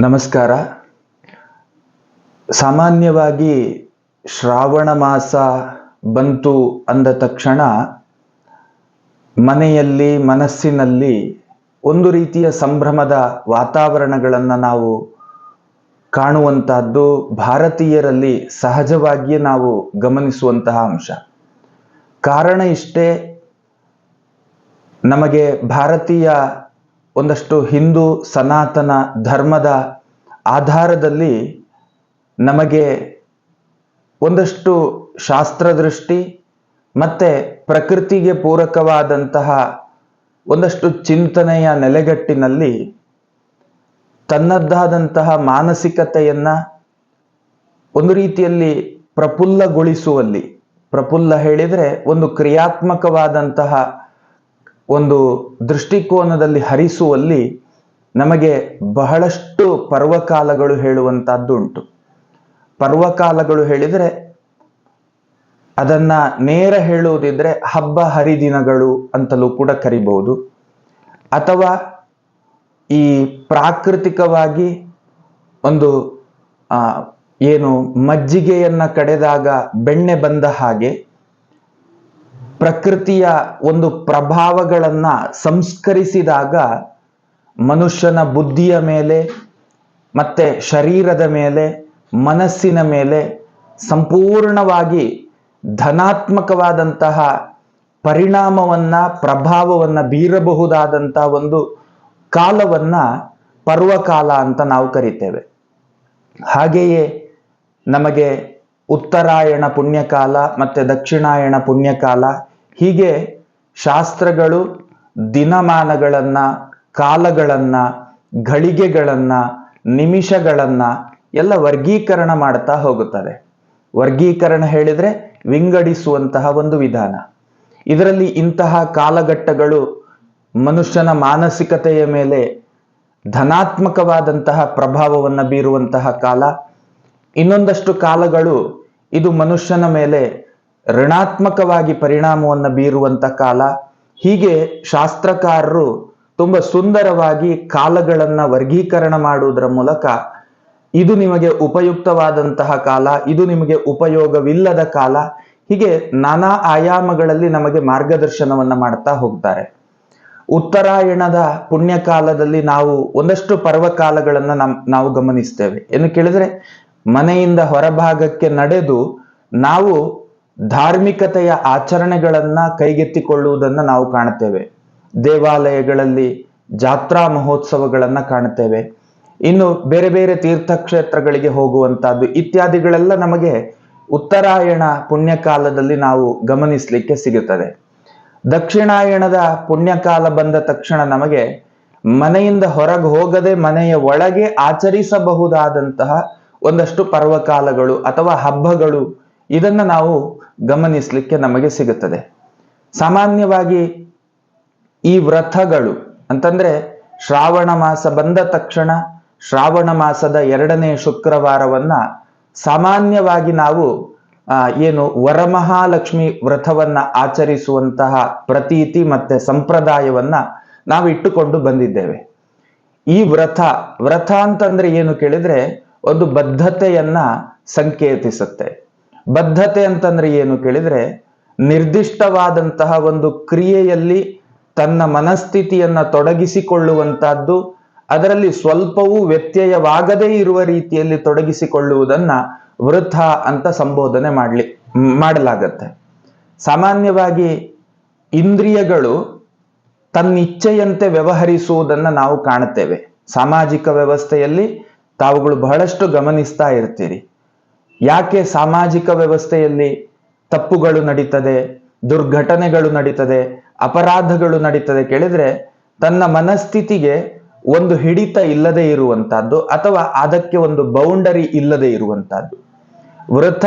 ನಮಸ್ಕಾರ. ಸಾಮಾನ್ಯವಾಗಿ ಶ್ರಾವಣ ಮಾಸ ಬಂತು ಅಂದ ತಕ್ಷಣ ಮನೆಯಲ್ಲಿ, ಮನಸ್ಸಿನಲ್ಲಿ ಒಂದು ರೀತಿಯ ಸಂಭ್ರಮದ ವಾತಾವರಣಗಳನ್ನು ನಾವು ಕಾಣುವಂತಹದ್ದು ಭಾರತೀಯರಲ್ಲಿ ಸಹಜವಾಗಿಯೇ ನಾವು ಗಮನಿಸುವಂತಹ ಅಂಶ. ಕಾರಣ ಇಷ್ಟೇ, ನಮಗೆ ಭಾರತೀಯ ಒಂದಷ್ಟು ಹಿಂದೂ ಸನಾತನ ಧರ್ಮದ ಆಧಾರದಲ್ಲಿ ನಮಗೆ ಒಂದಷ್ಟು ಶಾಸ್ತ್ರದೃಷ್ಟಿ ಮತ್ತೆ ಪ್ರಕೃತಿಗೆ ಪೂರಕವಾದಂತಹ ಒಂದಷ್ಟು ಚಿಂತನೆಯ ನೆಲೆಗಟ್ಟಿನಲ್ಲಿ ತನ್ನದ್ದಾದಂತಹ ಮಾನಸಿಕತೆಯನ್ನ ಒಂದು ರೀತಿಯಲ್ಲಿ ಪ್ರಫುಲ್ಲಗೊಳಿಸುವಲ್ಲಿ ಪ್ರಫುಲ್ಲ ಹೇಳಿದರೆ ಒಂದು ಕ್ರಿಯಾತ್ಮಕವಾದಂತಹ ಒಂದು ದೃಷ್ಟಿಕೋನದಲ್ಲಿ ಹರಿಸುವಲ್ಲಿ ನಮಗೆ ಬಹಳಷ್ಟು ಪರ್ವಕಾಲಗಳು ಹೇಳುವಂತಹದ್ದು ಉಂಟು ಪರ್ವಕಾಲಗಳು ಹೇಳಿದರೆ ಅದನ್ನ ನೇರ ಹೇಳುವುದಿದ್ರೆ ಹಬ್ಬ ಹರಿದಿನಗಳು ಅಂತಲೂ ಕೂಡ ಕರಿಬಹುದು. ಅಥವಾ ಈ ಪ್ರಾಕೃತಿಕವಾಗಿ ಒಂದು ಏನು ಮಜ್ಜಿಗೆಯನ್ನ ಕಡೆದಾಗ ಬೆಣ್ಣೆ ಬಂದ ಹಾಗೆ ಪ್ರಕೃತಿಯ ಒಂದು ಪ್ರಭಾವಗಳನ್ನ ಸಂಸ್ಕರಿಸಿದಾಗ ಮನುಷ್ಯನ ಬುದ್ಧಿಯ ಮೇಲೆ ಮತ್ತೆ ಶರೀರದ ಮೇಲೆ, ಮನಸ್ಸಿನ ಮೇಲೆ ಸಂಪೂರ್ಣವಾಗಿ ಧನಾತ್ಮಕವಾದಂತಹ ಪರಿಣಾಮವನ್ನ, ಪ್ರಭಾವವನ್ನ ಬೀರಬಹುದಾದಂತಹ ಒಂದು ಕಾಲವನ್ನ ಪರ್ವಕಾಲ ಅಂತ ನಾವು ಕರಿತೇವೆ. ಹಾಗೆಯೇ ನಮಗೆ ಉತ್ತರಾಯಣ ಪುಣ್ಯಕಾಲ ಮತ್ತೆ ದಕ್ಷಿಣಾಯಣ ಪುಣ್ಯಕಾಲ ಹೀಗೆ ಶಾಸ್ತ್ರಗಳು ದಿನಮಾನಗಳನ್ನು, ಕಾಲಗಳನ್ನು, ಘಳಿಗೆಗಳನ್ನು, ನಿಮಿಷಗಳನ್ನು ಎಲ್ಲ ವರ್ಗೀಕರಣ ಮಾಡ್ತಾ ಹೋಗುತ್ತದೆ ವರ್ಗೀಕರಣ ಹೇಳಿದರೆ ವಿಂಗಡಿಸುವಂತಹ ಒಂದು ವಿಧಾನ. ಇದರಲ್ಲಿ ಇಂತಹ ಕಾಲಘಟ್ಟಗಳು ಮನುಷ್ಯನ ಮಾನಸಿಕತೆಯ ಮೇಲೆ ಧನಾತ್ಮಕವಾದಂತಹ ಪ್ರಭಾವವನ್ನು ಬೀರುವಂತಹ ಕಾಲ. ಇನ್ನೊಂದಷ್ಟು ಕಾಲಗಳು ಇದು ಮನುಷ್ಯನ ಮೇಲೆ ಋಣಾತ್ಮಕವಾಗಿ ಪರಿಣಾಮವನ್ನು ಬೀರುವಂಥ ಕಾಲ. ಹೀಗೆ ಶಾಸ್ತ್ರಕಾರರು ತುಂಬ ಸುಂದರವಾಗಿ ಕಾಲಗಳನ್ನು ವರ್ಗೀಕರಣ ಮಾಡುವುದರ ಮೂಲಕ ಇದು ನಿಮಗೆ ಉಪಯುಕ್ತವಾದಂತಹ ಕಾಲ, ಇದು ನಿಮಗೆ ಉಪಯೋಗವಿಲ್ಲದ ಕಾಲ, ಹೀಗೆ ನಾನಾ ಆಯಾಮಗಳಲ್ಲಿ ನಮಗೆ ಮಾರ್ಗದರ್ಶನವನ್ನು ಮಾಡ್ತಾ ಹೋಗ್ತಾರೆ. ಉತ್ತರಾಯಣದ ಪುಣ್ಯಕಾಲದಲ್ಲಿ ನಾವು ಒಂದಷ್ಟು ಪರ್ವಕಾಲಗಳನ್ನು ನಮ್, ನಾವು ಗಮನಿಸ್ತೇವೆ. ಏನು ಕೇಳಿದ್ರೆ, ಮನೆಯಿಂದ ಹೊರಭಾಗಕ್ಕೆ ನಡೆದು ನಾವು ಧಾರ್ಮಿಕತೆಯ ಆಚರಣೆಗಳನ್ನ ಕೈಗೆತ್ತಿಕೊಳ್ಳುವುದನ್ನ ನಾವು ಕಾಣುತ್ತೇವೆ. ದೇವಾಲಯಗಳಲ್ಲಿ ಜಾತ್ರಾ ಮಹೋತ್ಸವಗಳನ್ನ ಕಾಣುತ್ತೇವೆ. ಇನ್ನು ಬೇರೆ ಬೇರೆ ತೀರ್ಥಕ್ಷೇತ್ರಗಳಿಗೆ ಹೋಗುವಂತಹದ್ದು ಇತ್ಯಾದಿಗಳೆಲ್ಲ ನಮಗೆ ಉತ್ತರಾಯಣ ಪುಣ್ಯಕಾಲದಲ್ಲಿ ನಾವು ಗಮನಿಸಲಿಕ್ಕೆ ಸಿಗುತ್ತದೆ. ದಕ್ಷಿಣಾಯಣದ ಪುಣ್ಯಕಾಲ ಬಂದ ತಕ್ಷಣ ನಮಗೆ ಮನೆಯಿಂದ ಹೊರಗೆ ಹೋಗದೆ ಮನೆಯ ಒಳಗೆ ಆಚರಿಸಬಹುದಾದಂತಹ ಒಂದಷ್ಟು ಪರ್ವಕಾಲಗಳು ಅಥವಾ ಹಬ್ಬಗಳು ಇದನ್ನ ನಾವು ಗಮನಿಸಲಿಕ್ಕೆ ನಮಗೆ ಸಿಗುತ್ತದೆ. ಸಾಮಾನ್ಯವಾಗಿ ಈ ವ್ರತಗಳು ಅಂತಂದ್ರೆ ಶ್ರಾವಣ ಮಾಸ ಬಂದ ತಕ್ಷಣ ಶ್ರಾವಣ ಮಾಸದ ಎರಡನೇ ಶುಕ್ರವಾರವನ್ನ ಸಾಮಾನ್ಯವಾಗಿ ನಾವು ಏನು ವರಮಹಾಲಕ್ಷ್ಮಿ ವ್ರತವನ್ನ ಆಚರಿಸುವಂತಹ ಪ್ರತೀತಿ ಮತ್ತೆ ಸಂಪ್ರದಾಯವನ್ನ ನಾವು ಇಟ್ಟುಕೊಂಡು ಬಂದಿದ್ದೇವೆ. ಈ ವ್ರತ ವ್ರತ ಅಂತಂದ್ರೆ ಏನು ಕೇಳಿದ್ರೆ ಒಂದು ಬದ್ಧತೆಯನ್ನ ಸಂಕೇತಿಸುತ್ತೆ. ಬದ್ಧತೆ ಅಂತಂದ್ರೆ ಏನು ಕೇಳಿದ್ರೆ ನಿರ್ದಿಷ್ಟವಾದಂತಹ ಒಂದು ಕ್ರಿಯೆಯಲ್ಲಿ ತನ್ನ ಮನಸ್ಥಿತಿಯನ್ನ ತೊಡಗಿಸಿಕೊಳ್ಳುವಂತಹದ್ದು, ಅದರಲ್ಲಿ ಸ್ವಲ್ಪವೂ ವ್ಯತ್ಯಯವಾಗದೇ ಇರುವ ರೀತಿಯಲ್ಲಿ ತೊಡಗಿಸಿಕೊಳ್ಳುವುದನ್ನ ವೃಥ ಅಂತ ಸಂಬೋಧನೆ ಮಾಡ್ಲಿ, ಮಾಡಲಾಗತ್ತೆ. ಸಾಮಾನ್ಯವಾಗಿ ಇಂದ್ರಿಯಗಳು ತನ್ನಿಚ್ಛೆಯಂತೆ ವ್ಯವಹರಿಸುವುದನ್ನು ನಾವು ಕಾಣುತ್ತೇವೆ. ಸಾಮಾಜಿಕ ವ್ಯವಸ್ಥೆಯಲ್ಲಿ ತಾವುಗಳು ಬಹಳಷ್ಟು ಗಮನಿಸ್ತಾ ಇರ್ತೀರಿ. ಯಾಕೆ ಸಾಮಾಜಿಕ ವ್ಯವಸ್ಥೆಯಲ್ಲಿ ತಪ್ಪುಗಳು ನಡೀತದೆ, ದುರ್ಘಟನೆಗಳು ನಡೀತದೆ, ಅಪರಾಧಗಳು ನಡೀತದೆ ಕೇಳಿದ್ರೆ ತನ್ನ ಮನಸ್ಥಿತಿಗೆ ಒಂದು ಹಿಡಿತ ಇಲ್ಲದೆ ಇರುವಂತಹದ್ದು ಅಥವಾ ಅದಕ್ಕೆ ಒಂದು ಬೌಂಡರಿ ಇಲ್ಲದೆ ಇರುವಂತಹದ್ದು. ವೃಥ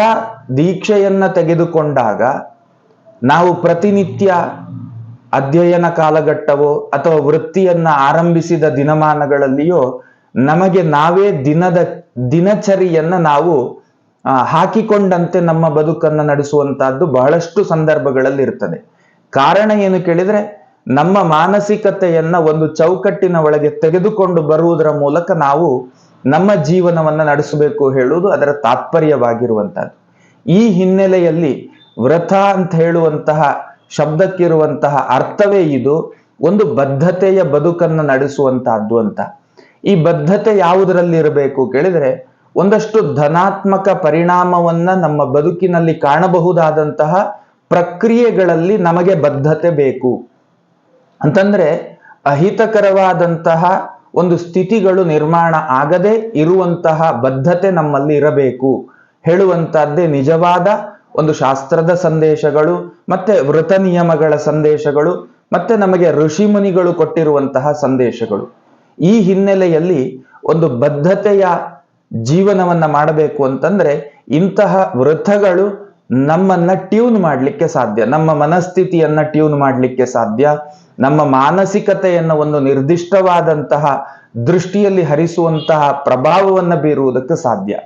ದೀಕ್ಷೆಯನ್ನ ತೆಗೆದುಕೊಂಡಾಗ ನಾವು ಪ್ರತಿನಿತ್ಯ ಅಧ್ಯಯನ ಕಾಲಘಟ್ಟವೋ ಅಥವಾ ವೃತ್ತಿಯನ್ನ ಆರಂಭಿಸಿದ ದಿನಮಾನಗಳಲ್ಲಿಯೋ ನಮಗೆ ನಾವೇ ದಿನದ ದಿನಚರಿಯನ್ನ ನಾವು ಹಾಕಿಕೊಂಡಂತೆ ನಮ್ಮ ಬದುಕನ್ನು ನಡೆಸುವಂತಹದ್ದು ಬಹಳಷ್ಟು ಸಂದರ್ಭಗಳಲ್ಲಿ ಇರ್ತದೆ. ಕಾರಣ ಏನು ಕೇಳಿದ್ರೆ, ನಮ್ಮ ಮಾನಸಿಕತೆಯನ್ನ ಒಂದು ಚೌಕಟ್ಟಿನ ಒಳಗೆ ತೆಗೆದುಕೊಂಡು ಬರುವುದರ ಮೂಲಕ ನಾವು ನಮ್ಮ ಜೀವನವನ್ನ ನಡೆಸಬೇಕು ಹೇಳುವುದು ಅದರ ತಾತ್ಪರ್ಯವಾಗಿರುವಂತಹದ್ದು. ಈ ಹಿನ್ನೆಲೆಯಲ್ಲಿ ವ್ರತ ಅಂತ ಹೇಳುವಂತಹ, ಶಬ್ದಕ್ಕಿರುವಂತಹ ಅರ್ಥವೇ ಇದು, ಒಂದು ಬದ್ಧತೆಯ ಬದುಕನ್ನು ನಡೆಸುವಂತಹದ್ದು ಅಂತ. ಈ ಬದ್ಧತೆ ಯಾವುದರಲ್ಲಿ ಇರಬೇಕು ಕೇಳಿದ್ರೆ ಒಂದಷ್ಟು ಧನಾತ್ಮಕ ಪರಿಣಾಮವನ್ನ ನಮ್ಮ ಬದುಕಿನಲ್ಲಿ ಕಾಣಬಹುದಾದಂತಹ ಪ್ರಕ್ರಿಯೆಗಳಲ್ಲಿ ನಮಗೆ ಬದ್ಧತೆ ಬೇಕು. ಅಂತಂದ್ರೆ ಅಹಿತಕರವಾದಂತಹ ಒಂದು ಸ್ಥಿತಿಗಳು ನಿರ್ಮಾಣ ಆಗದೆ ಇರುವಂತಹ ಬದ್ಧತೆ ನಮ್ಮಲ್ಲಿ ಇರಬೇಕು. ಹೇಳುವಂತಹದ್ದೇ ನಿಜವಾದ ಒಂದು ಶಾಸ್ತ್ರದ ಸಂದೇಶಗಳು, ಮತ್ತೆ ವೃತ ನಿಯಮಗಳ ಸಂದೇಶಗಳು, ಮತ್ತೆ ನಮಗೆ ಋಷಿ ಮುನಿಗಳು ಕೊಟ್ಟಿರುವಂತಹ ಸಂದೇಶಗಳು. ಈ ಹಿನ್ನೆಲೆಯಲ್ಲಿ ಒಂದು ಬದ್ಧತೆಯ ಜೀವನವನ್ನ ಮಾಡಬೇಕು ಅಂತಂದ್ರೆ ಇಂತಹ ವೃತ್ತಗಳು ನಮ್ಮನ್ನ ಟ್ಯೂನ್ ಮಾಡಲಿಕ್ಕೆ ಸಾಧ್ಯ. ನಮ್ಮ ಮನಸ್ಥಿತಿಯನ್ನ ಟ್ಯೂನ್ ಮಾಡಲಿಕ್ಕೆ ಸಾಧ್ಯ. ನಮ್ಮ ಮಾನಸಿಕತೆಯನ್ನು ಒಂದು ನಿರ್ದಿಷ್ಟವಾದಂತಹ ದೃಷ್ಟಿಯಲ್ಲಿ ಹರಿಸುವಂತಹ ಪ್ರಭಾವವನ್ನ ಬೀರುವುದಕ್ಕೆ ಸಾಧ್ಯ.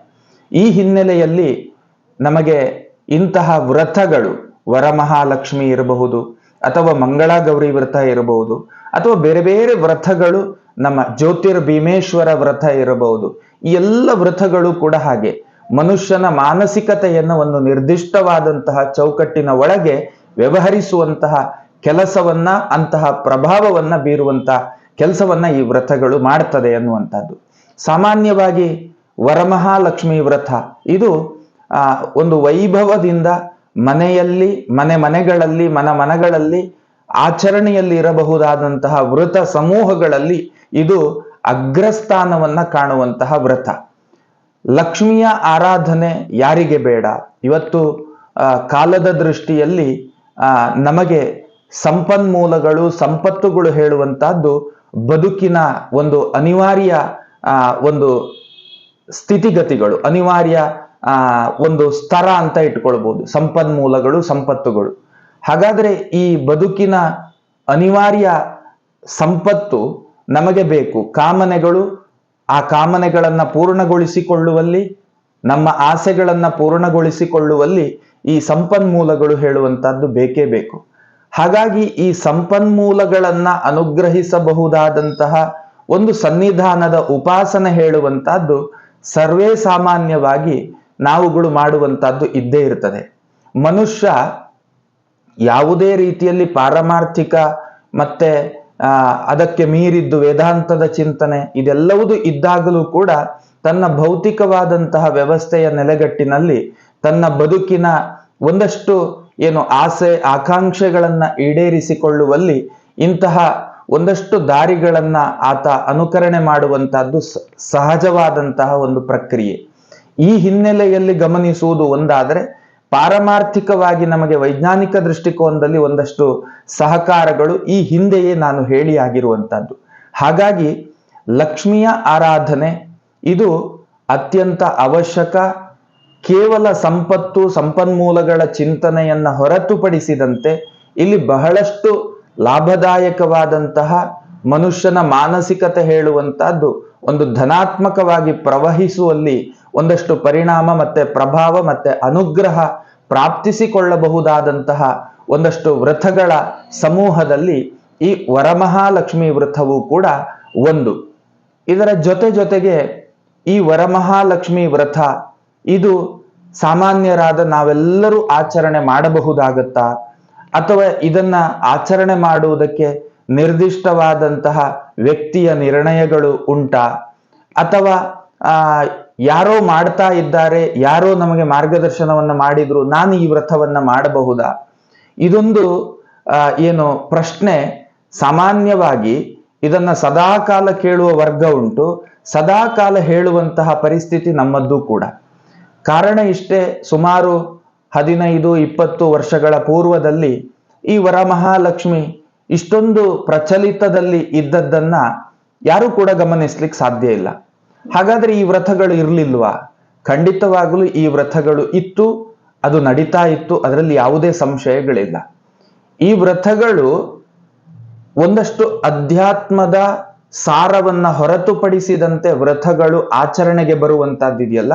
ಈ ಹಿನ್ನೆಲೆಯಲ್ಲಿ ನಮಗೆ ಇಂತಹ ವ್ರತಗಳು ವರಮಹಾಲಕ್ಷ್ಮಿ ಇರಬಹುದು ಅಥವಾ ಮಂಗಳ ಗೌರಿ ವ್ರತ ಇರಬಹುದು ಅಥವಾ ಬೇರೆ ಬೇರೆ ವ್ರತಗಳು ನಮ್ಮ ಜ್ಯೋತಿರ್ ಭೀಮೇಶ್ವರ ವ್ರತ ಇರಬಹುದು. ಈ ಎಲ್ಲ ವ್ರತಗಳು ಕೂಡ ಹಾಗೆ. ಮನುಷ್ಯನ ಮಾನಸಿಕತೆಯನ್ನು ಒಂದು ನಿರ್ದಿಷ್ಟವಾದಂತಹ ಚೌಕಟ್ಟಿನ ಒಳಗೆ ವ್ಯವಹರಿಸುವಂತಹ ಕೆಲಸವನ್ನ, ಅಂತಹ ಪ್ರಭಾವವನ್ನ ಬೀರುವಂತಹ ಕೆಲಸವನ್ನ ಈ ವ್ರತಗಳು ಮಾಡ್ತದೆ ಅನ್ನುವಂಥದ್ದು. ಸಾಮಾನ್ಯವಾಗಿ ವರಮಹಾಲಕ್ಷ್ಮಿ ವ್ರತ. ಇದು ಒಂದು ವೈಭವದಿಂದ ಮನೆಯಲ್ಲಿ, ಮನೆ ಮನೆಗಳಲ್ಲಿ, ಮನ ಮನಗಳಲ್ಲಿ ಆಚರಣೆಯಲ್ಲಿ ಇರಬಹುದಾದಂತಹ ವೃತ ಸಮೂಹಗಳಲ್ಲಿ ಇದು ಅಗ್ರಸ್ಥಾನವನ್ನ ಕಾಣುವಂತಹ ವ್ರತ. ಲಕ್ಷ್ಮಿಯ ಆರಾಧನೆ ಯಾರಿಗೆ ಬೇಡ? ಇವತ್ತು ಕಾಲದ ದೃಷ್ಟಿಯಲ್ಲಿ ನಮಗೆ ಸಂಪನ್ಮೂಲಗಳು, ಸಂಪತ್ತುಗಳು ಹೇಳುವಂತಹದ್ದು ಬದುಕಿನ ಒಂದು ಅನಿವಾರ್ಯ ಒಂದು ಸ್ಥಿತಿಗತಿಗಳು, ಅನಿವಾರ್ಯ ಒಂದು ಸ್ತರ ಅಂತ ಇಟ್ಕೊಳ್ಬಹುದು ಸಂಪನ್ಮೂಲಗಳು, ಸಂಪತ್ತುಗಳು. ಹಾಗಾದ್ರೆ ಈ ಬದುಕಿನ ಅನಿವಾರ್ಯ ಸಂಪತ್ತು ನಮಗೆ ಬೇಕು. ಕಾಮನೆಗಳು ಆ ಕಾಮನೆಗಳನ್ನು ಪೂರ್ಣಗೊಳಿಸಿಕೊಳ್ಳುವಲ್ಲಿ, ನಮ್ಮ ಆಸೆಗಳನ್ನು ಪೂರ್ಣಗೊಳಿಸಿಕೊಳ್ಳುವಲ್ಲಿ ಈ ಸಂಪನ್ಮೂಲಗಳು ಹೇಳುವಂತಹದ್ದು ಬೇಕೇ ಬೇಕು. ಹಾಗಾಗಿ ಈ ಸಂಪನ್ಮೂಲಗಳನ್ನು ಅನುಗ್ರಹಿಸಬಹುದಾದಂತಹ ಒಂದು ಸನ್ನಿಧಾನದ ಉಪಾಸನೆ ಹೇಳುವಂತಹದ್ದು ಸರ್ವೇ ಸಾಮಾನ್ಯವಾಗಿ ನಾವುಗಳು ಮಾಡುವಂತಹದ್ದು ಇದ್ದೇ ಇರ್ತದೆ. ಮನುಷ್ಯ ಯಾವುದೇ ರೀತಿಯಲ್ಲಿ ಪಾರಮಾರ್ಥಿಕ ಮತ್ತೆ ಅದಕ್ಕೆ ಮೀರಿದ್ದು ವೇದಾಂತದ ಚಿಂತನೆ ಇದೆಲ್ಲವುದು ಇದ್ದಾಗಲೂ ಕೂಡ ತನ್ನ ಭೌತಿಕವಾದಂತಹ ವ್ಯವಸ್ಥೆಯ ನೆಲೆಗಟ್ಟಿನಲ್ಲಿ ತನ್ನ ಬದುಕಿನ ಒಂದಷ್ಟು ಏನು ಆಸೆ, ಆಕಾಂಕ್ಷೆಗಳನ್ನ ಈಡೇರಿಸಿಕೊಳ್ಳುವಲ್ಲಿ ಇಂತಹ ಒಂದಷ್ಟು ದಾರಿಗಳನ್ನ ಆತ ಅನುಕರಣೆ ಮಾಡುವಂತಹದ್ದು ಸಹಜವಾದಂತಹ ಒಂದು ಪ್ರಕ್ರಿಯೆ. ಈ ಹಿನ್ನೆಲೆಯಲ್ಲಿ ಗಮನಿಸುವುದು ಒಂದಾದರೆ ಪಾರಮಾರ್ಥಿಕವಾಗಿ ನಮಗೆ ವೈಜ್ಞಾನಿಕ ದೃಷ್ಟಿಕೋನದಲ್ಲಿ ಒಂದಷ್ಟು ಸಹಕಾರಗಳು ಈ ಹಿಂದೆಯೇ ನಾನು ಹೇಳಿ ಆಗಿರುವಂತಹದ್ದು ಹಾಗಾಗಿ ಲಕ್ಷ್ಮಿಯ ಆರಾಧನೆ ಇದು ಅತ್ಯಂತ ಅವಶ್ಯಕ, ಕೇವಲ ಸಂಪತ್ತು, ಸಂಪನ್ಮೂಲಗಳ ಚಿಂತನೆಯನ್ನ ಹೊರತುಪಡಿಸಿದಂತೆ ಇಲ್ಲಿ ಬಹಳಷ್ಟು ಲಾಭದಾಯಕವಾದಂತಹ ಮನುಷ್ಯನ ಮಾನಸಿಕತೆ ಹೇಳುವಂತಹದ್ದು ಒಂದು ಧನಾತ್ಮಕವಾಗಿ ಪ್ರವಹಿಸುವಲ್ಲಿ ಒಂದಷ್ಟು ಪರಿಣಾಮ ಮತ್ತೆ ಪ್ರಭಾವ ಮತ್ತೆ ಅನುಗ್ರಹ ಪ್ರಾಪ್ತಿಸಿಕೊಳ್ಳಬಹುದಾದಂತಹ ಒಂದಷ್ಟು ವ್ರತಗಳ ಸಮೂಹದಲ್ಲಿ ಈ ವರಮಹಾಲಕ್ಷ್ಮಿ ವ್ರತವು ಕೂಡ ಒಂದು. ಇದರ ಜೊತೆ ಜೊತೆಗೆ ಈ ವರಮಹಾಲಕ್ಷ್ಮಿ ವ್ರತ ಇದು ಸಾಮಾನ್ಯರಾದ ನಾವೆಲ್ಲರೂ ಆಚರಣೆ ಮಾಡಬಹುದಾಗತ್ತಾ? ಅಥವಾ ಇದನ್ನ ಆಚರಣೆ ಮಾಡುವುದಕ್ಕೆ ನಿರ್ದಿಷ್ಟವಾದಂತಹ ವ್ಯಕ್ತಿಯ ನಿರ್ಣಯಗಳು ಉಂಟಾ? ಅಥವಾ ಯಾರೋ ಮಾಡ್ತಾ ಇದ್ದಾರೆ, ಯಾರೋ ನಮಗೆ ಮಾರ್ಗದರ್ಶನವನ್ನ ಮಾಡಿದ್ರು, ನಾನು ಈ ವ್ರತವನ್ನ ಮಾಡಬಹುದಾ? ಇದೊಂದು ಏನು ಪ್ರಶ್ನೆ ಸಾಮಾನ್ಯವಾಗಿ ಇದನ್ನ ಸದಾಕಾಲ ಕೇಳುವ ವರ್ಗ ಉಂಟು, ಸದಾಕಾಲ ಹೇಳುವಂತಹ ಪರಿಸ್ಥಿತಿ ನಮ್ಮದ್ದು ಕೂಡ. ಕಾರಣ ಇಷ್ಟೇ, ಸುಮಾರು ಹದಿನೈದು, ಇಪ್ಪತ್ತು ವರ್ಷಗಳ ಪೂರ್ವದಲ್ಲಿ ಈ ವರಮಹಾಲಕ್ಷ್ಮಿ ಇಷ್ಟೊಂದು ಪ್ರಚಲಿತದಲ್ಲಿ ಇದ್ದದ್ದನ್ನ ಯಾರು ಕೂಡ ಗಮನಿಸ್ಲಿಕ್ಕೆ ಸಾಧ್ಯ ಇಲ್ಲ. ಹಾಗಾದ್ರೆ ಈ ವ್ರತಗಳು ಇರಲಿಲ್ವಾ? ಖಂಡಿತವಾಗಲೂ ಈ ವ್ರತಗಳು ಇತ್ತು, ಅದು ನಡೀತಾ ಇತ್ತು, ಅದರಲ್ಲಿ ಯಾವುದೇ ಸಂಶಯಗಳಿಲ್ಲ. ಈ ವ್ರತಗಳು ಒಂದಷ್ಟು ಅಧ್ಯಾತ್ಮದ ಸಾರವನ್ನ ಹೊರತುಪಡಿಸಿದಂತೆ ವ್ರತಗಳು ಆಚರಣೆಗೆ ಬರುವಂತಹದ್ದಿದೆಯಲ್ಲ?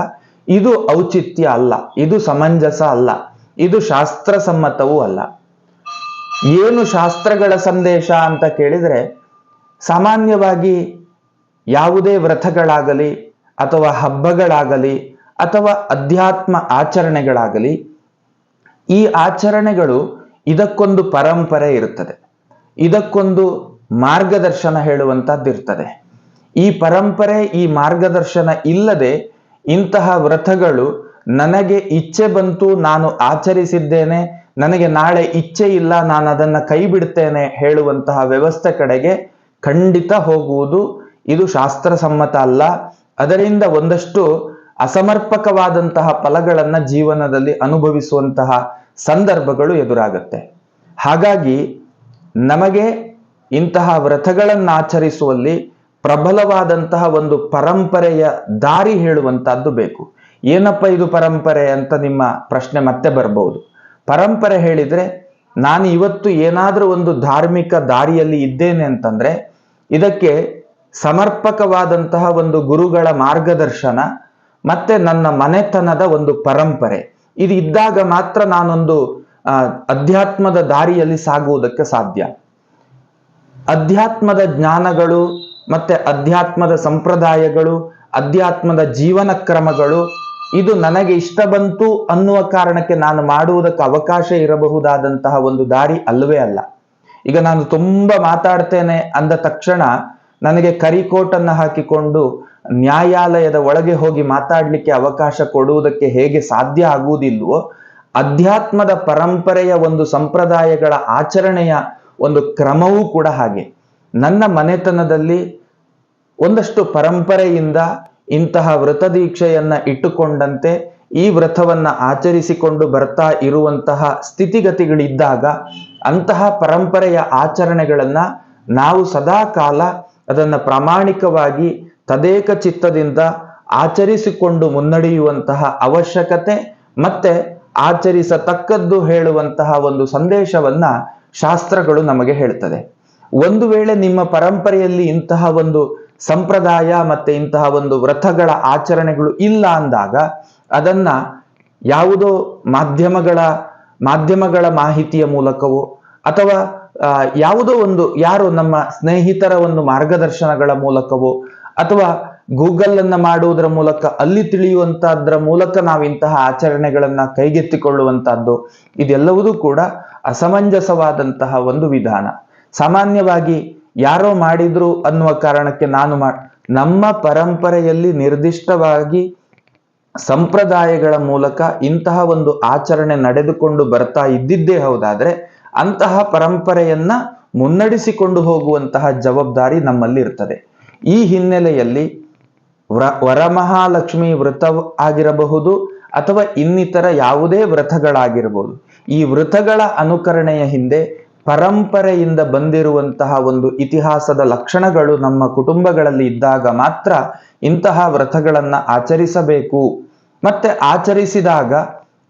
ಇದು ಔಚಿತ್ಯ ಅಲ್ಲ, ಇದು ಸಮಂಜಸ ಅಲ್ಲ, ಇದು ಶಾಸ್ತ್ರಸಮ್ಮತವೂ ಅಲ್ಲ. ಏನು ಶಾಸ್ತ್ರಗಳ ಸಂದೇಶ ಅಂತ ಕೇಳಿದ್ರೆ, ಸಾಮಾನ್ಯವಾಗಿ ಯಾವುದೇ ವ್ರತಗಳಾಗಲಿ ಅಥವಾ ಹಬ್ಬಗಳಾಗಲಿ ಅಥವಾ ಅಧ್ಯಾತ್ಮ ಆಚರಣೆಗಳಾಗಲಿ, ಈ ಆಚರಣೆಗಳು ಇದಕ್ಕೊಂದು ಪರಂಪರೆ ಇರುತ್ತದೆ. ಇದಕ್ಕೊಂದು ಮಾರ್ಗದರ್ಶನ ಹೇಳುವಂತದ್ದು ಇರ್ತದೆ ಈ ಪರಂಪರೆ, ಈ ಮಾರ್ಗದರ್ಶನ ಇಲ್ಲದೆ ಇಂತಹ ವ್ರತಗಳು ನನಗೆ ಇಚ್ಛೆ ಬಂತು, ನಾನು ಆಚರಿಸಿದ್ದೇನೆ, ನನಗೆ ನಾಳೆ ಇಚ್ಛೆ ಇಲ್ಲ ನಾನು ಅದನ್ನು ಕೈ ಬಿಡ್ತೇನೆ ಹೇಳುವಂತಹ ವ್ಯವಸ್ಥೆ ಕಡೆಗೆ ಖಂಡಿತ ಹೋಗುವುದು ಇದು ಶಾಸ್ತ್ರಸಮ್ಮತ ಅಲ್ಲ. ಅದರಿಂದ ಒಂದಷ್ಟು ಅಸಮರ್ಪಕವಾದಂತಹ ಫಲಗಳನ್ನ ಜೀವನದಲ್ಲಿ ಅನುಭವಿಸುವಂತಹ ಸಂದರ್ಭಗಳು ಎದುರಾಗುತ್ತೆ. ಹಾಗಾಗಿ ನಮಗೆ ಇಂತಹ ವ್ರತಗಳನ್ನು ಆಚರಿಸುವಲ್ಲಿ ಪ್ರಬಲವಾದಂತಹ ಒಂದು ಪರಂಪರೆಯ ದಾರಿ ಹೇಳುವಂತಹದ್ದು ಬೇಕು. ಏನಪ್ಪ ಇದು ಪರಂಪರೆ ಅಂತ ನಿಮ್ಮ ಪ್ರಶ್ನೆ ಮತ್ತೆ ಬರಬಹುದು ಪರಂಪರೆ ಹೇಳಿದ್ರೆ ನಾನು ಇವತ್ತು ಏನಾದರೂ ಒಂದು ಧಾರ್ಮಿಕ ದಾರಿಯಲ್ಲಿ ಇದ್ದೇನೆ ಅಂತಂದ್ರೆ ಇದಕ್ಕೆ ಸಮರ್ಪಕವಾದಂತಹ ಒಂದು ಗುರುಗಳ ಮಾರ್ಗದರ್ಶನ, ಮತ್ತೆ ನನ್ನ ಮನೆತನದ ಒಂದು ಪರಂಪರೆ. ಇದು ಇದ್ದಾಗ ಮಾತ್ರ ನಾನೊಂದು ಅಧ್ಯಾತ್ಮದ ದಾರಿಯಲ್ಲಿ ಸಾಗುವುದಕ್ಕೆ ಸಾಧ್ಯ. ಅಧ್ಯಾತ್ಮದ ಜ್ಞಾನಗಳು, ಮತ್ತೆ ಅಧ್ಯಾತ್ಮದ ಸಂಪ್ರದಾಯಗಳು, ಅಧ್ಯಾತ್ಮದ ಜೀವನ ಕ್ರಮಗಳು, ಇದು ನನಗೆ ಇಷ್ಟ ಬಂತು ಅನ್ನುವ ಕಾರಣಕ್ಕೆ ನಾನು ಮಾಡುವುದಕ್ಕೆ ಅವಕಾಶ ಇರಬಹುದಾದಂತಹ ಒಂದು ದಾರಿ ಅಲ್ಲವೇ ಅಲ್ಲ. ಈಗ ನಾನು ತುಂಬಾ ಮಾತಾಡ್ತೇನೆ ಅಂದ ತಕ್ಷಣ ನನಗೆ ಕರಿಕೋಟನ್ನು ಹಾಕಿಕೊಂಡು ನ್ಯಾಯಾಲಯದ ಒಳಗೆ ಹೋಗಿ ಮಾತಾಡಲಿಕ್ಕೆ ಅವಕಾಶ ಕೊಡುವುದಕ್ಕೆ ಹೇಗೆ ಸಾಧ್ಯ ಆಗುವುದಿಲ್ವೋ ಅಧ್ಯಾತ್ಮದ ಪರಂಪರೆಯ ಒಂದು ಸಂಪ್ರದಾಯಗಳ ಆಚರಣೆಯ ಒಂದು ಕ್ರಮವೂ ಕೂಡ ಹಾಗೆ. ನನ್ನ ಮನೆತನದಲ್ಲಿ ಒಂದಷ್ಟು ಪರಂಪರೆಯಿಂದ ಇಂತಹ ವ್ರತ ದೀಕ್ಷೆಯನ್ನ ಇಟ್ಟುಕೊಂಡಂತೆ ಈ ವ್ರತವನ್ನ ಆಚರಿಸಿಕೊಂಡು ಬರ್ತಾ ಇರುವಂತಹ ಸ್ಥಿತಿಗತಿಗಳಿದ್ದಾಗ ಅಂತಹ ಪರಂಪರೆಯ ಆಚರಣೆಗಳನ್ನ ನಾವು ಸದಾ ಕಾಲ ಅದನ್ನ ಪ್ರಾಮಾಣಿಕವಾಗಿ ತದೇಕ ಚಿತ್ತದಿಂದ ಆಚರಿಸಿಕೊಂಡು ಮುನ್ನಡೆಯುವಂತಹ ಅವಶ್ಯಕತೆ ಮತ್ತೆ ಆಚರಿಸತಕ್ಕದ್ದು ಹೇಳುವಂತಹ ಒಂದು ಸಂದೇಶವನ್ನ ಶಾಸ್ತ್ರಗಳು ನಮಗೆ ಹೇಳ್ತದೆ. ಒಂದು ವೇಳೆ ನಿಮ್ಮ ಪರಂಪರೆಯಲ್ಲಿ ಇಂತಹ ಒಂದು ಸಂಪ್ರದಾಯ ಮತ್ತೆ ಇಂತಹ ಒಂದು ವ್ರತಗಳ ಆಚರಣೆಗಳು ಇಲ್ಲ ಅಂದಾಗ ಅದನ್ನ ಯಾವುದೋ ಮಾಧ್ಯಮಗಳ ಮಾಧ್ಯಮಗಳ ಮಾಹಿತಿಯ ಮೂಲಕವೋ ಅಥವಾ ಯಾವುದೋ ಒಂದು ಯಾರು ನಮ್ಮ ಸ್ನೇಹಿತರ ಒಂದು ಮಾರ್ಗದರ್ಶನಗಳ ಮೂಲಕವೋ ಅಥವಾ ಗೂಗಲ್ ಅನ್ನ ಮಾಡುವುದರ ಮೂಲಕ ಅಲ್ಲಿ ತಿಳಿಯುವಂತಹದ್ರ ಮೂಲಕ ನಾವು ಇಂತಹ ಆಚರಣೆಗಳನ್ನ ಕೈಗೆತ್ತಿಕೊಳ್ಳುವಂತಹದ್ದು, ಇದೆಲ್ಲವುದೂ ಕೂಡ ಅಸಮಂಜಸವಾದಂತಹ ಒಂದು ವಿಧಾನ. ಸಾಮಾನ್ಯವಾಗಿ ಯಾರೋ ಮಾಡಿದ್ರು ಅನ್ನುವ ಕಾರಣಕ್ಕೆ ನಾನು ಮಾ, ನಮ್ಮ ಪರಂಪರೆಯಲ್ಲಿ ನಿರ್ದಿಷ್ಟವಾಗಿ ಸಂಪ್ರದಾಯಗಳ ಮೂಲಕ ಇಂತಹ ಒಂದು ಆಚರಣೆ ನಡೆದುಕೊಂಡು ಬರ್ತಾ ಇದ್ದಿದ್ದೇ ಹೌದಾದ್ರೆ ಅಂತಹ ಪರಂಪರೆಯನ್ನ ಮುನ್ನಡೆಸಿಕೊಂಡು ಹೋಗುವಂತಹ ಜವಾಬ್ದಾರಿ ನಮ್ಮಲ್ಲಿ ಇರ್ತದೆ ಈ ಹಿನ್ನೆಲೆಯಲ್ಲಿ ವ್ರ, ವರಮಹಾಲಕ್ಷ್ಮಿ ವ್ರತ ಆಗಿರಬಹುದು ಅಥವಾ ಇನ್ನಿತರ ಯಾವುದೇ ವ್ರತಗಳಾಗಿರಬಹುದು. ಈ ವ್ರತಗಳ ಅನುಕರಣೆಯ ಹಿಂದೆ ಪರಂಪರೆಯಿಂದ ಬಂದಿರುವಂತಹ ಒಂದು ಇತಿಹಾಸದ ಲಕ್ಷಣಗಳು ನಮ್ಮ ಕುಟುಂಬಗಳಲ್ಲಿ ಇದ್ದಾಗ ಮಾತ್ರ ಇಂತಹ ವ್ರತಗಳನ್ನು ಆಚರಿಸಬೇಕು. ಮತ್ತೆ ಆಚರಿಸಿದಾಗ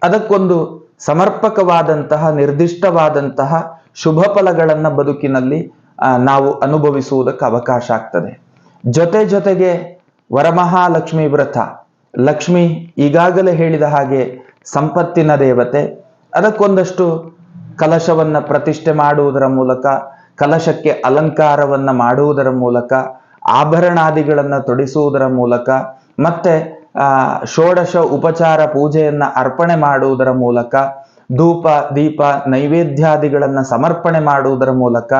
ಅದಕ್ಕೊಂದು ಸಮರ್ಪಕವಾದಂತಹ, ನಿರ್ದಿಷ್ಟವಾದಂತಹ ಶುಭ ಫಲಗಳನ್ನ ಬದುಕಿನಲ್ಲಿ ನಾವು ಅನುಭವಿಸುವುದಕ್ಕೆ ಅವಕಾಶ ಆಗ್ತದೆ. ಜೊತೆ ಜೊತೆಗೆ ವರಮಹಾಲಕ್ಷ್ಮಿ ವ್ರತ. ಲಕ್ಷ್ಮಿ ಈಗಾಗಲೇ ಹೇಳಿದ ಹಾಗೆ ಸಂಪತ್ತಿನ ದೇವತೆ. ಅದಕ್ಕೊಂದಷ್ಟು ಕಲಶವನ್ನ ಪ್ರತಿಷ್ಠೆ ಮಾಡುವುದರ ಮೂಲಕ, ಕಲಶಕ್ಕೆ ಅಲಂಕಾರವನ್ನ ಮಾಡುವುದರ ಮೂಲಕ, ಆಭರಣಾದಿಗಳನ್ನು ತೊಡಿಸುವುದರ ಮೂಲಕ, ಮತ್ತೆ ಆ, ಷೋಡಶ ಉಪಚಾರ ಪೂಜೆಯನ್ನ ಅರ್ಪಣೆ ಮಾಡುವುದರ ಮೂಲಕ, ಧೂಪ, ದೀಪ, ನೈವೇದ್ಯಾದಿಗಳನ್ನ ಸಮರ್ಪಣೆ ಮಾಡುವುದರ ಮೂಲಕ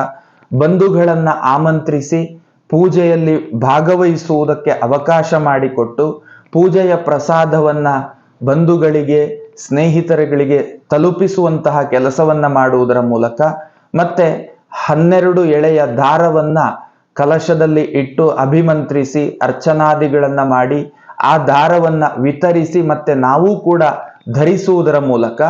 ಬಂಧುಗಳನ್ನ ಆಮಂತ್ರಿಸಿ ಪೂಜೆಯಲ್ಲಿ ಭಾಗವಹಿಸುವುದಕ್ಕೆ ಅವಕಾಶ ಮಾಡಿಕೊಟ್ಟು ಪೂಜೆಯ ಪ್ರಸಾದವನ್ನ ಬಂಧುಗಳಿಗೆ, ಸ್ನೇಹಿತರುಗಳಿಗೆ ತಲುಪಿಸುವಂತಹ ಕೆಲಸವನ್ನ ಮಾಡುವುದರ ಮೂಲಕ ಮತ್ತೆ ಹನ್ನೆರಡು ಎಳೆಯ ದಾರವನ್ನ ಕಲಶದಲ್ಲಿ ಇಟ್ಟು ಅಭಿಮಂತ್ರಿಸಿ ಅರ್ಚನಾದಿಗಳನ್ನ ಮಾಡಿ ಆ ದಾರವನ್ನ ವಿತರಿಸಿ ಮತ್ತೆ ನಾವು ಕೂಡ ಧರಿಸುವುದರ ಮೂಲಕ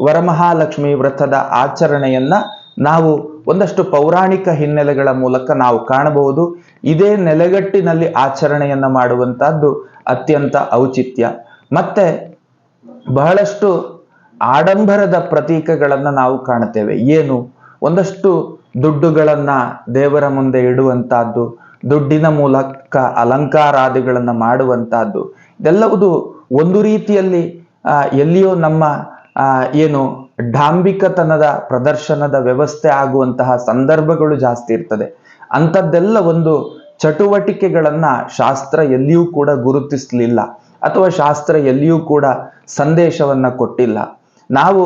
ವರಮಹಾಲಕ್ಷ್ಮಿ ವ್ರತದ ಆಚರಣೆಯನ್ನ ನಾವು ಒಂದಷ್ಟು ಪೌರಾಣಿಕ ಹಿನ್ನೆಲೆಗಳ ಮೂಲಕ ನಾವು ಕಾಣಬಹುದು. ಇದೇ ನೆಲೆಗಟ್ಟಿನಲ್ಲಿ ಆಚರಣೆಯನ್ನ ಮಾಡುವಂತಹದ್ದು ಅತ್ಯಂತ ಔಚಿತ್ಯ. ಮತ್ತೆ ಬಹಳಷ್ಟು ಆಡಂಬರದ ಪ್ರತೀಕಗಳನ್ನ ನಾವು ಕಾಣುತ್ತೇವೆ. ಏನು? ಒಂದಷ್ಟು ದುಡ್ಡುಗಳನ್ನ ದೇವರ ಮುಂದೆ ಇಡುವಂತಹದ್ದು ದುಡ್ಡಿನ ಮೂಲಕ ಅಲಂಕಾರಾದಿಗಳನ್ನು ಮಾಡುವಂತಹದ್ದು. ಇದೆಲ್ಲವುದು ಒಂದು ರೀತಿಯಲ್ಲಿ ಎಲ್ಲಿಯೋ ನಮ್ಮ ಏನು ಡಾಂಬಿಕತನದ ಪ್ರದರ್ಶನದ ವ್ಯವಸ್ಥೆ ಆಗುವಂತಹ ಸಂದರ್ಭಗಳು ಜಾಸ್ತಿ ಇರ್ತದೆ. ಅಂಥದ್ದೆಲ್ಲ ಒಂದು ಚಟುವಟಿಕೆಗಳನ್ನ ಶಾಸ್ತ್ರ ಎಲ್ಲಿಯೂ ಕೂಡ ಗುರುತಿಸಲಿಲ್ಲ ಅಥವಾ ಶಾಸ್ತ್ರ ಎಲ್ಲಿಯೂ ಕೂಡ ಸಂದೇಶವನ್ನ ಕೊಟ್ಟಿಲ್ಲ. ನಾವು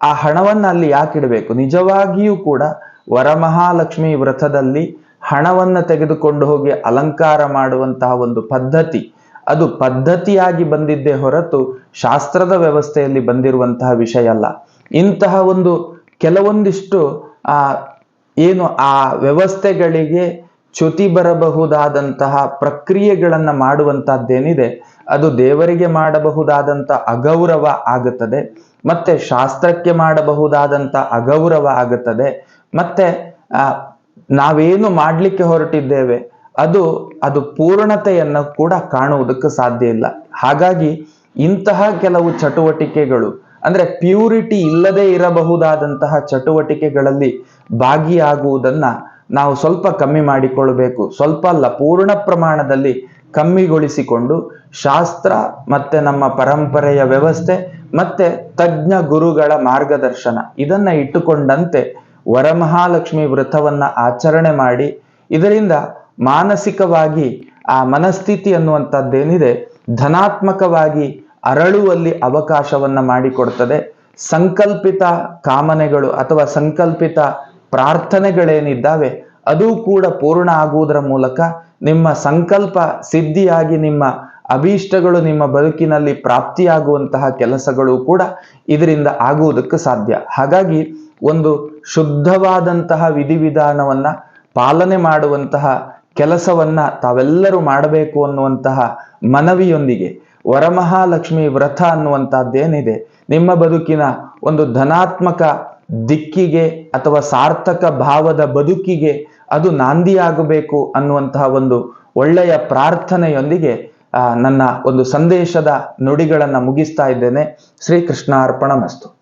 ಆ ಹಣವನ್ನ ಅಲ್ಲಿ ಯಾಕಿಡಬೇಕು? ನಿಜವಾಗಿಯೂ ಕೂಡ ವರಮಹಾಲಕ್ಷ್ಮಿ ವ್ರತದಲ್ಲಿ ಹಣವನ್ನ ತೆಗೆದುಕೊಂಡು ಹೋಗಿ ಅಲಂಕಾರ ಮಾಡುವಂತಹ ಒಂದು ಪದ್ಧತಿ. ಅದು ಪದ್ಧತಿಯಾಗಿ ಬಂದಿದ್ದೇ ಹೊರತು ಶಾಸ್ತ್ರದ ವ್ಯವಸ್ಥೆಯಲ್ಲಿ ಬಂದಿರುವಂತಹ ವಿಷಯ ಅಲ್ಲ. ಇಂತಹ ಒಂದು ಕೆಲವೊಂದಿಷ್ಟು, ಆ, ಏನು ಆ ವ್ಯವಸ್ಥೆಗಳಿಗೆ ಚ್ಯುತಿ ಬರಬಹುದಾದಂತಹ ಪ್ರಕ್ರಿಯೆಗಳನ್ನು ಮಾಡುವಂತಹದ್ದೇನಿದೆ, ಅದು ದೇವರಿಗೆ ಮಾಡಬಹುದಾದಂಥ ಅಗೌರವ ಆಗುತ್ತದೆ, ಮತ್ತೆ ಶಾಸ್ತ್ರಕ್ಕೆ ಮಾಡಬಹುದಾದಂಥ ಅಗೌರವ ಆಗುತ್ತದೆ, ಮತ್ತೆ ನಾವೇನು ಮಾಡಲಿಕ್ಕೆ ಹೊರಟಿದ್ದೇವೆ? ಅದು ಅದು ಪೂರ್ಣತೆಯನ್ನು ಕೂಡ ಕಾಣುವುದಕ್ಕೆ ಸಾಧ್ಯ ಇಲ್ಲ. ಹಾಗಾಗಿ ಇಂತಹ ಕೆಲವು ಚಟುವಟಿಕೆಗಳು, ಅಂದ್ರೆ ಪ್ಯೂರಿಟಿ ಇಲ್ಲದೆ ಇರಬಹುದಾದಂತಹ ಚಟುವಟಿಕೆಗಳಲ್ಲಿ ಭಾಗಿಯಾಗುವುದನ್ನ ನಾವು ಸ್ವಲ್ಪ ಕಮ್ಮಿ ಮಾಡಿಕೊಳ್ಳಬೇಕು ಸ್ವಲ್ಪ ಅಲ್ಲ, ಪೂರ್ಣ ಪ್ರಮಾಣದಲ್ಲಿ ಕಮ್ಮಿಗೊಳಿಸಿಕೊಂಡು ಶಾಸ್ತ್ರ ಮತ್ತೆ ನಮ್ಮ ಪರಂಪರೆಯ ವ್ಯವಸ್ಥೆ ಮತ್ತೆ ತಜ್ಞ ಗುರುಗಳ ಮಾರ್ಗದರ್ಶನ ಇದನ್ನ ಇಟ್ಟುಕೊಂಡಂತೆ ವರಮಹಾಲಕ್ಷ್ಮಿ ವ್ರತವನ್ನ ಆಚರಣೆ ಮಾಡಿ ಇದರಿಂದ ಮಾನಸಿಕವಾಗಿ ಆ ಮನಸ್ಥಿತಿ ಅನ್ನುವಂಥದ್ದೇನಿದೆ ಧನಾತ್ಮಕವಾಗಿ ಅರಳುವಲ್ಲಿ ಅವಕಾಶವನ್ನ ಮಾಡಿಕೊಡ್ತದೆ. ಸಂಕಲ್ಪಿತ ಕಾಮನೆಗಳು ಅಥವಾ ಸಂಕಲ್ಪಿತ ಪ್ರಾರ್ಥನೆಗಳೇನಿದ್ದಾವೆ, ಅದು ಕೂಡ ಪೂರ್ಣ ಆಗುವುದರ ಮೂಲಕ ನಿಮ್ಮ ಸಂಕಲ್ಪ ಸಿದ್ಧಿಯಾಗಿ ನಿಮ್ಮ ಅಭೀಷ್ಟಗಳು ನಿಮ್ಮ ಬದುಕಿನಲ್ಲಿ ಪ್ರಾಪ್ತಿಯಾಗುವಂತಹ ಕೆಲಸಗಳು ಕೂಡ ಇದರಿಂದ ಆಗುವುದಕ್ಕೆ ಸಾಧ್ಯ. ಹಾಗಾಗಿ ಒಂದು ಶುದ್ಧವಾದಂತಹ ವಿಧಿವಿಧಾನವನ್ನ ಪಾಲನೆ ಮಾಡುವಂತಹ ಕೆಲಸವನ್ನ ತಾವೆಲ್ಲರೂ ಮಾಡಬೇಕು ಅನ್ನುವಂತಹ ಮನವಿಯೊಂದಿಗೆ ವರಮಹಾಲಕ್ಷ್ಮಿ ವ್ರತ ಅನ್ನುವಂತಹದ್ದೇನಿದೆ. ನಿಮ್ಮ ಬದುಕಿನ ಒಂದು ಧನಾತ್ಮಕ ದಿಕ್ಕಿಗೆ ಅಥವಾ ಸಾರ್ಥಕ ಭಾವದ ಬದುಕಿಗೆ ಅದು ನಾಂದಿಯಾಗಬೇಕು ಅನ್ನುವಂತಹ ಒಂದು ಒಳ್ಳೆಯ ಪ್ರಾರ್ಥನೆಯೊಂದಿಗೆ ನನ್ನ ಒಂದು ಸಂದೇಶದ ನುಡಿಗಳನ್ನ ಮುಗಿಸ್ತಾ ಇದ್ದೇನೆ. ಶ್ರೀಕೃಷ್ಣ ಅರ್ಪಣ ಮಸ್ತು